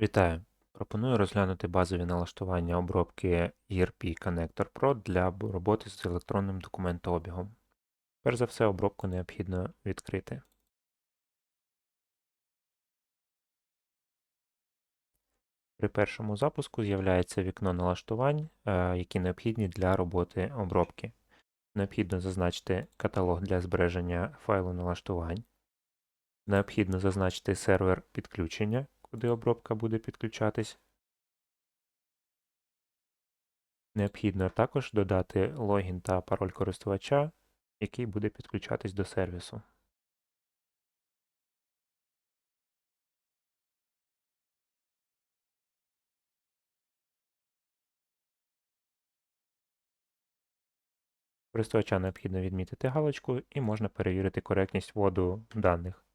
Вітаю! Пропоную розглянути базові налаштування обробки ERP Connector Pro для роботи з електронним документообігом. Перш за все, обробку необхідно відкрити. При першому запуску з'являється вікно налаштувань, е, які необхідні для роботи обробки. Необхідно зазначити каталог для збереження файлу налаштувань. Необхідно зазначити сервер підключення, куди обробка буде підключатись. Необхідно також додати логін та пароль користувача, який буде підключатись до сервісу. Користувача необхідно відмітити галочку і можна перевірити коректність вводу даних.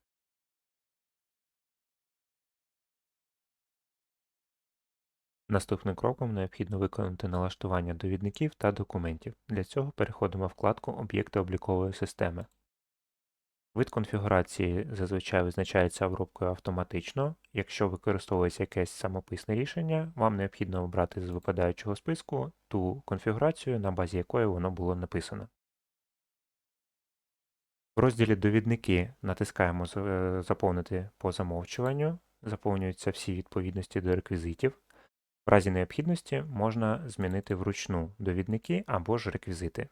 Наступним кроком необхідно виконати налаштування довідників та документів. Для цього переходимо в вкладку Об'єкти облікової системи. Вид конфігурації зазвичай визначається обробкою автоматично. Якщо використовується якесь самописне рішення, вам необхідно обрати з випадаючого списку ту конфігурацію, на базі якої воно було написано. В розділі Довідники натискаємо е, Заповнити по замовчуванню. Заповнюються всі відповідності до реквізитів. В разі необхідності можна змінити вручну довідники або ж реквізити.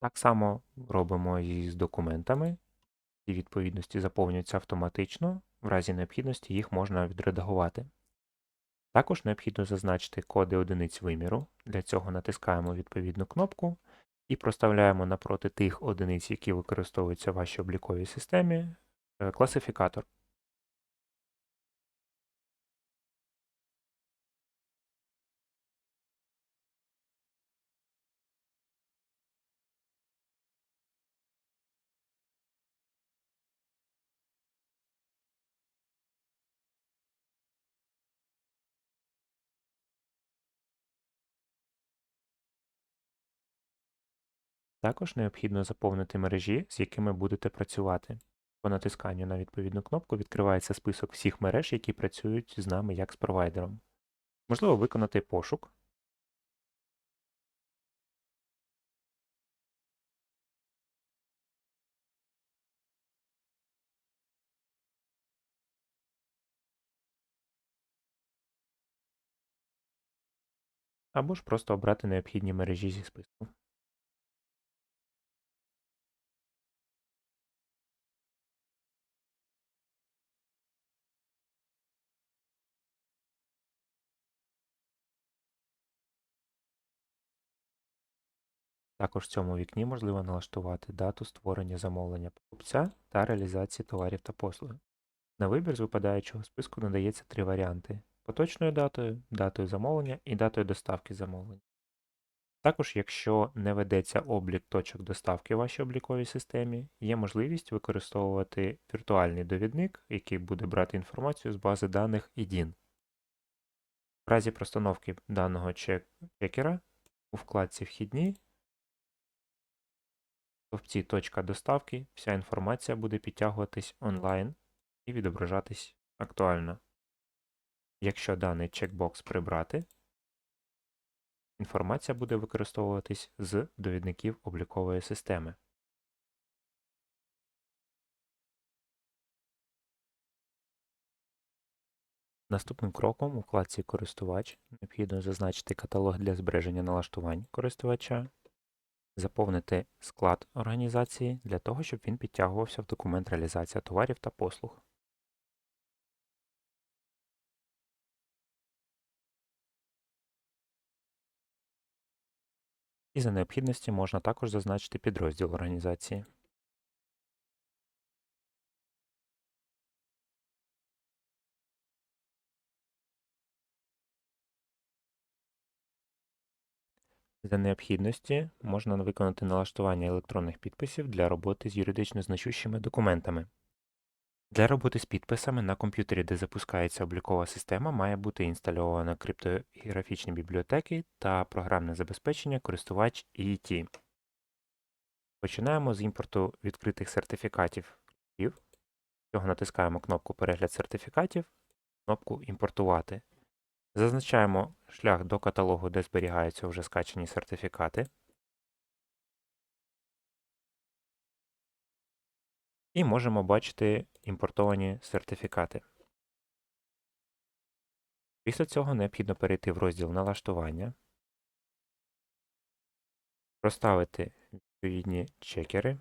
Так само робимо і з документами. Ці відповідності заповнюються автоматично, в разі необхідності їх можна відредагувати. Також необхідно зазначити коди одиниць виміру. Для цього натискаємо відповідну кнопку і проставляємо напроти тих одиниць, які використовуються в вашій обліковій системі, е, класифікатор. Також необхідно заповнити мережі, з якими будете працювати. По натисканню на відповідну кнопку відкривається список всіх мереж, які працюють з нами як з провайдером. Можливо виконати пошук. Або ж просто обрати необхідні мережі зі списку. Також в цьому вікні можливо налаштувати дату створення замовлення покупця та реалізації товарів та послуг. На вибір з випадаючого списку надається три варіанти: поточною датою, датою замовлення і датою доставки замовлення. Також, якщо не ведеться облік точок доставки в вашій обліковій системі, є можливість використовувати віртуальний довідник, який буде брати інформацію з бази даних IDIN. В разі простановки даного чек чекера у вкладці Вхідні стовпці Точка доставки вся інформація буде підтягуватись онлайн і відображатись актуально. Якщо даний чекбокс прибрати, інформація буде використовуватись з довідників облікової системи. Наступним кроком у вкладці Користувач необхідно зазначити каталог для збереження налаштувань користувача, заповнити склад організації для того, щоб він підтягувався в документ реалізація товарів та послуг. І за необхідності можна також зазначити підрозділ організації. За необхідності можна виконати налаштування електронних підписів для роботи з юридично значущими документами. Для роботи з підписами на комп'ютері, де запускається облікова система, має бути інстальовано криптографічні бібліотеки та програмне забезпечення користувач EET. Починаємо з імпорту відкритих сертифікатів. Цього натискаємо кнопку Перегляд сертифікатів кнопку Імпортувати. Зазначаємо шлях до каталогу, де зберігаються вже скачані сертифікати. І можемо бачити імпортовані сертифікати. Після цього необхідно перейти в розділ Налаштування, проставити відповідні чекери.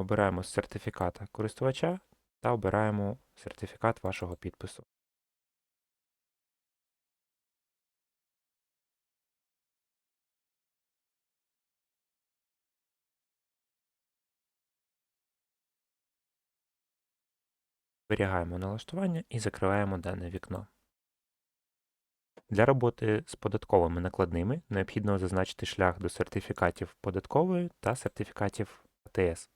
Обираємо з сертифіката користувача та обираємо сертифікат вашого підпису. Зберігаємо налаштування і закриваємо дане вікно. Для роботи з податковими накладними необхідно зазначити шлях до сертифікатів податкової та сертифікатів АТС.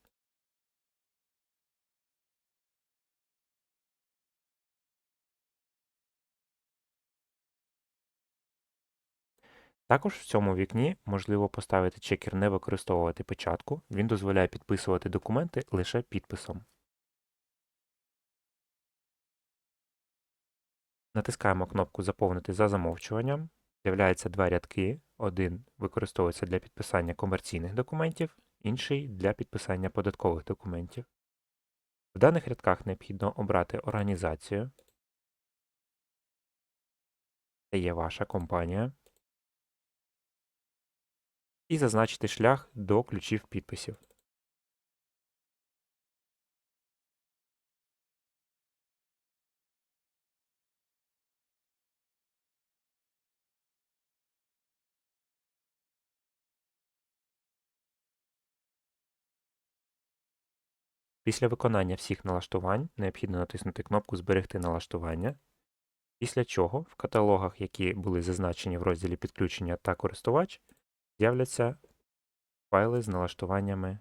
Також в цьому вікні можливо поставити чекер не використовувати печатку, він дозволяє підписувати документи лише підписом. Натискаємо кнопку Заповнити за замовчуванням. З'являються два рядки. Один використовується для підписання комерційних документів, інший для підписання податкових документів. В даних рядках необхідно обрати організацію. Це є ваша компанія. І зазначити шлях до ключів підписів. Після виконання всіх налаштувань необхідно натиснути кнопку Зберегти налаштування, після чого в каталогах, які були зазначені в розділі Підключення та користувач, з'являться файли з налаштуваннями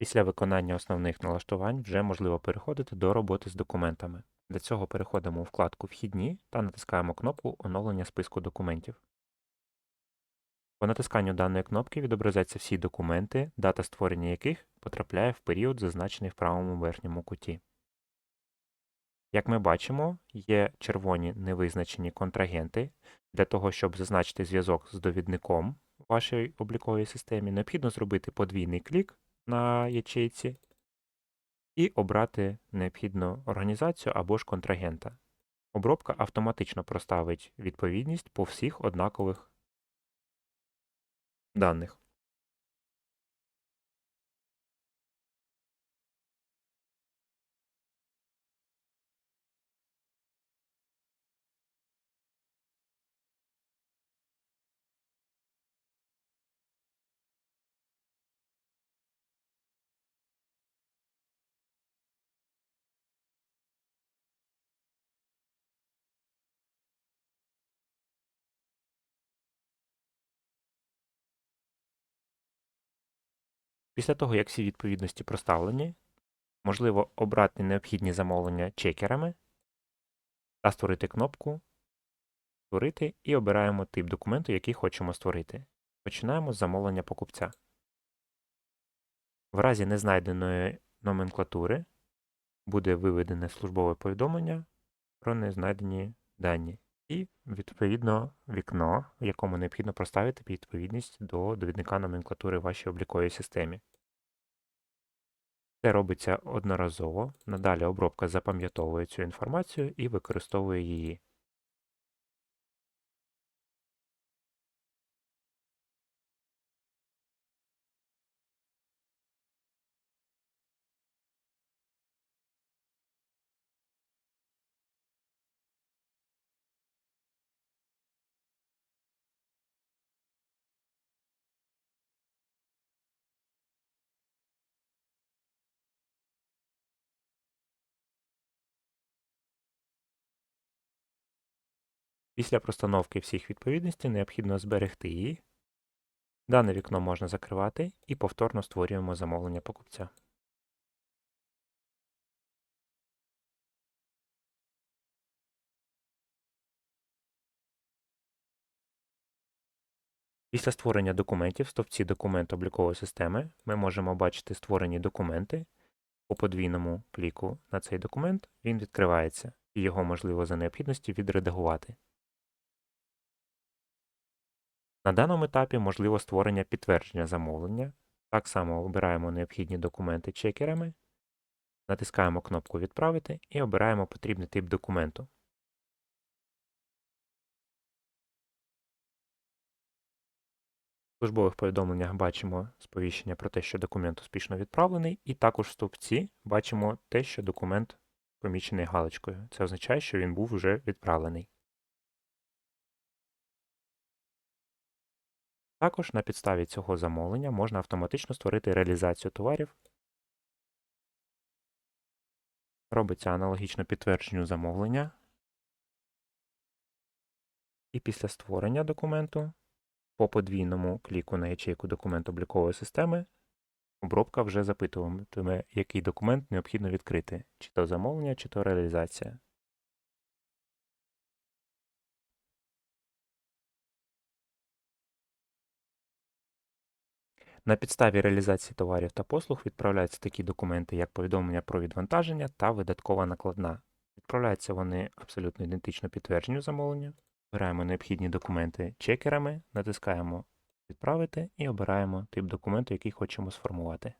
Після виконання основних налаштувань вже можливо переходити до роботи з документами. Для цього переходимо у вкладку Вхідні та натискаємо кнопку Оновлення списку документів. По натисканню даної кнопки відобразяться всі документи, дата створення яких потрапляє в період, зазначений в правому верхньому куті. Як ми бачимо, є червоні невизначені контрагенти. Для того, щоб зазначити зв'язок з довідником в вашій обліковій системі, необхідно зробити подвійний клік на ячейці і обрати необхідну організацію або ж контрагента. Обробка автоматично проставить відповідність по всіх однакових даних. Після того, як всі відповідності проставлені, можливо обрати необхідні замовлення чекерами та створити кнопку Створити і обираємо тип документу, який хочемо створити. Починаємо з замовлення покупця. В разі незнайденої номенклатури буде виведене службове повідомлення про незнайдені дані. І, відповідно, вікно, в якому необхідно проставити відповідність до довідника номенклатури вашій обліковій системі. Це робиться одноразово. Надалі обробка запам'ятовує цю інформацію і використовує її. Після простановки всіх відповідностей необхідно зберегти її. Дане вікно можна закривати і повторно створюємо замовлення покупця. Після створення документів в стовпці документ облікової системи ми можемо бачити створені документи. По подвійному кліку на цей документ він відкривається, і його можливо за необхідності відредагувати. На даному етапі можливо створення підтвердження замовлення. Так само обираємо необхідні документи чекерами, натискаємо кнопку Відправити і обираємо потрібний тип документу. В службових повідомленнях бачимо сповіщення про те, що документ успішно відправлений, і також в стовпці бачимо те, що документ помічений галочкою. Це означає, що він був вже відправлений. Також на підставі цього замовлення можна автоматично створити реалізацію товарів. Робиться аналогічно підтвердженню замовлення. І після створення документу по подвійному кліку на ячейку документ облікової системи обробка вже запитуватиме, який документ необхідно відкрити, чи то замовлення, чи то реалізація. На підставі реалізації товарів та послуг відправляються такі документи, як повідомлення про відвантаження та видаткова накладна. Відправляються вони абсолютно ідентично підтвердженню замовлення. Обираємо необхідні документи чекерами, натискаємо Відправити і обираємо тип документу, який хочемо сформувати.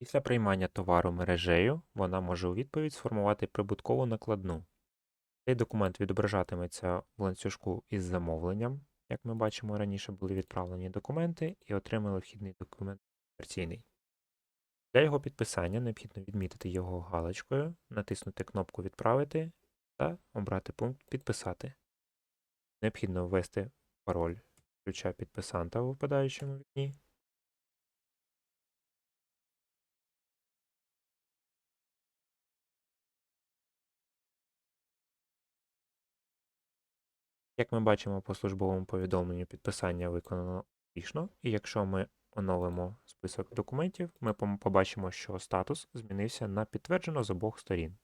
Після приймання товару мережею вона може у відповідь сформувати прибуткову накладну. Цей документ відображатиметься в ланцюжку із замовленням. Як ми бачимо, раніше були відправлені документи і отримали вхідний документ комерційний. Для його підписання необхідно відмітити його галочкою, натиснути кнопку Відправити та обрати пункт Підписати. Необхідно ввести пароль ключа підписанта у випадаючому вікні. Як ми бачимо по службовому повідомленню, підписання виконано успішно, і якщо ми оновимо список документів, ми побачимо, що статус змінився на підтверджено з обох сторін.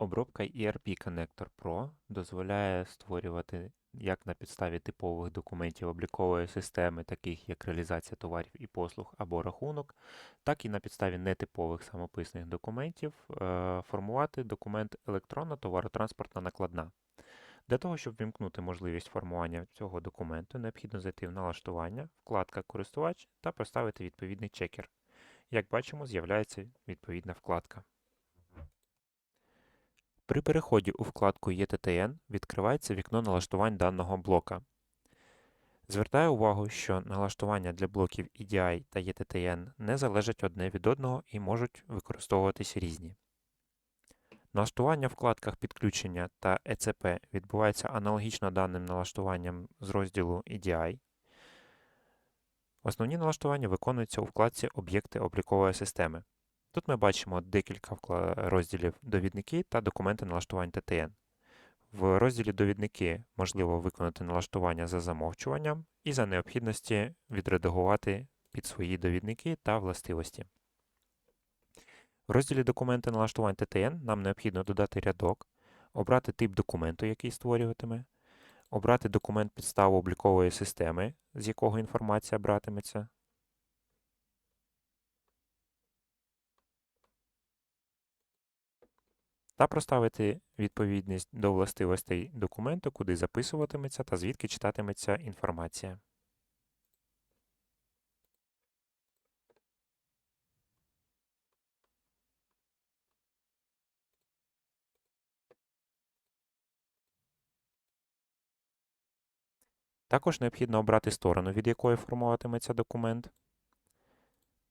Обробка ERP Connector Pro дозволяє створювати як на підставі типових документів облікової системи, таких як реалізація товарів і послуг або рахунок, так і на підставі нетипових самописних документів е, формувати документ електронна товаротранспортна накладна. Для того, щоб вімкнути можливість формування цього документу, необхідно зайти в налаштування, вкладка Користувач та поставити відповідний чекер. Як бачимо, з'являється відповідна вкладка. При переході у вкладку ETTN відкривається вікно налаштувань даного блока. Звертаю увагу, що налаштування для блоків EDI та ETTN не залежать одне від одного і можуть використовуватись різні. Налаштування в вкладках підключення та ECP відбувається аналогічно даним налаштуванням з розділу EDI. Основні налаштування виконуються у вкладці Об'єкти облікової системи. Тут ми бачимо декілька розділів довідники та документи налаштувань ТТН. В розділі Довідники можливо виконати налаштування за замовчуванням і за необхідності відредагувати під свої довідники та властивості. В розділі Документи налаштувань ТТН нам необхідно додати рядок, обрати тип документу, який створюватиме, обрати документ підставу облікової системи, з якого інформація братиметься, та проставити відповідність до властивостей документу, куди записуватиметься та звідки читатиметься інформація. Також необхідно обрати сторону, від якої формуватиметься документ,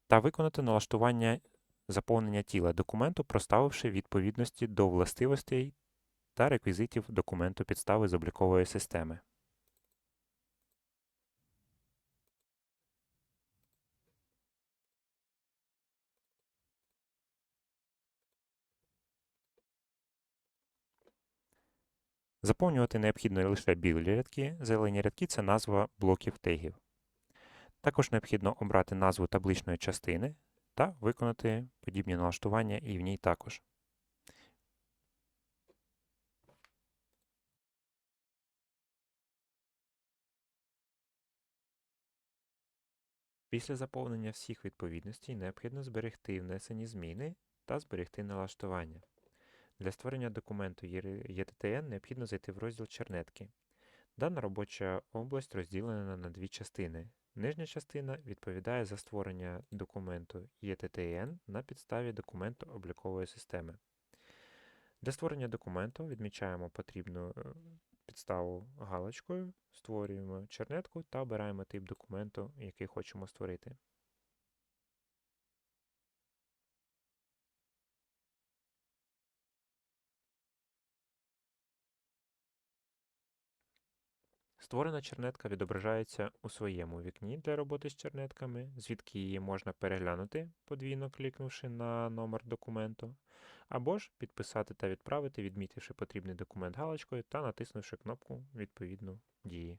та виконати налаштування заповнення тіла документу, проставивши відповідності до властивостей та реквізитів документу підстави з облікової системи. Заповнювати необхідно лише білі рядки, зелені рядки це назва блоків тегів. Також необхідно обрати назву табличної частини та виконати подібні налаштування і в ній також. Після заповнення всіх відповідностей необхідно зберегти внесені зміни та зберегти налаштування. Для створення документу ЄТТН необхідно зайти в розділ Чернетки. Дана робоча область розділена на дві частини. Нижня частина відповідає за створення документу ETTN на підставі документу облікової системи. Для створення документу відмічаємо потрібну е, підставу галочкою, створюємо чернетку та обираємо тип документу, який хочемо створити. Створена чернетка відображається у своєму вікні для роботи з чернетками, звідки її можна переглянути, подвійно клікнувши на номер документу, або ж підписати та відправити, відмітивши потрібний документ галочкою та натиснувши кнопку відповідну дії.